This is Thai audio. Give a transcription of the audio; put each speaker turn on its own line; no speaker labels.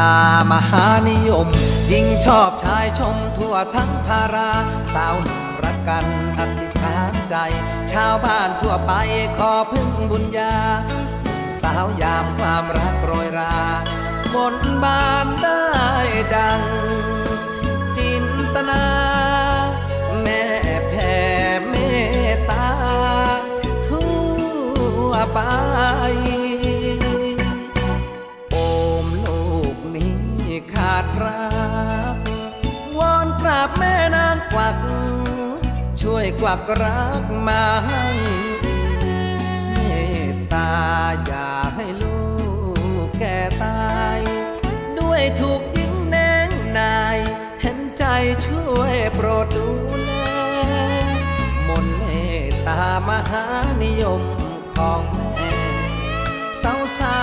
ตามหานิยม ยิ่งชอบชายชมทั่วทั้งภารา สาวหนุ่มรักกันอธิษฐานใจ ชาวบ้านทั่วไปขอพึ่งบุญญา สาวยามความรักโรยรา บนบานได้ดัง จินตนา แม่แผ่เมตตา ทั่วไปาดรักวอนกราบแม่นางกวัก ช่วยกวักรักมาให้เมตตาอย่าให้ลูกแก่ตาย ด้วยถูกยิงแนงนาย เห็นใจช่วยโปรดดูแลมนต์เมตตามหานิยมของแม่สาวสา